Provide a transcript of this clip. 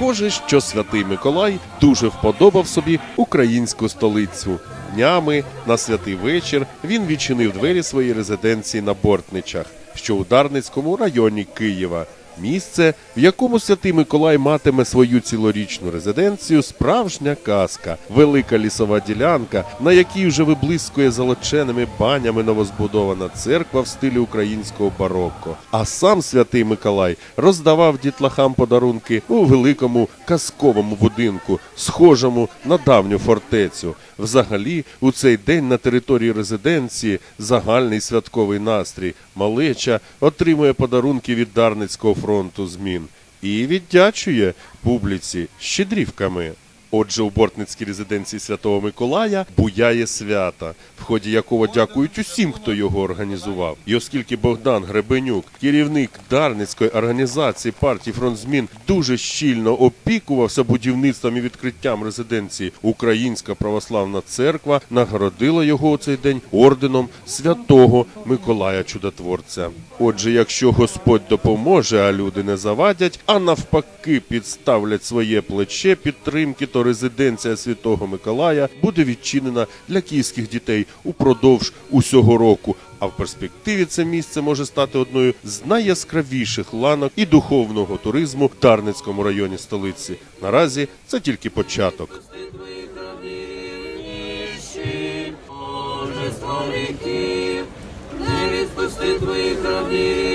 Схоже, що святий Миколай дуже вподобав собі українську столицю. Днями на святий вечір він відчинив двері своєї резиденції на Бортничах, що у Дарницькому районі Києва. Місце, в якому святий Миколай матиме свою цілорічну резиденцію, справжня казка, велика лісова ділянка, на якій вже виблискує золоченими банями новозбудована церква в стилі українського барокко. А сам святий Миколай роздавав дітлахам подарунки у великому казковому будинку, схожому на давню фортецю. Взагалі, у цей день на території резиденції загальний святковий настрій. Малеча отримує подарунки від Дарницького фронту змін і віддячує публіці щедрівками. Отже, у бортницькій резиденції Святого Миколая буяє свята, в ході якого дякують усім, хто його організував. І оскільки Богдан Гребенюк, керівник Дарницької організації партії фронт змін, дуже щільно опікувався будівництвом і відкриттям резиденції, Українська православна церква нагородила його у цей день орденом святого Миколая Чудотворця. Отже, якщо Господь допоможе, а люди не завадять, а навпаки підставлять своє плече підтримки, то резиденція Святого Миколая буде відчинена для київських дітей упродовж усього року. А в перспективі це місце може стати одною з найяскравіших ланок і духовного туризму в Дарницькому районі столиці. Наразі це тільки початок. Не відпусти твоїх рабів,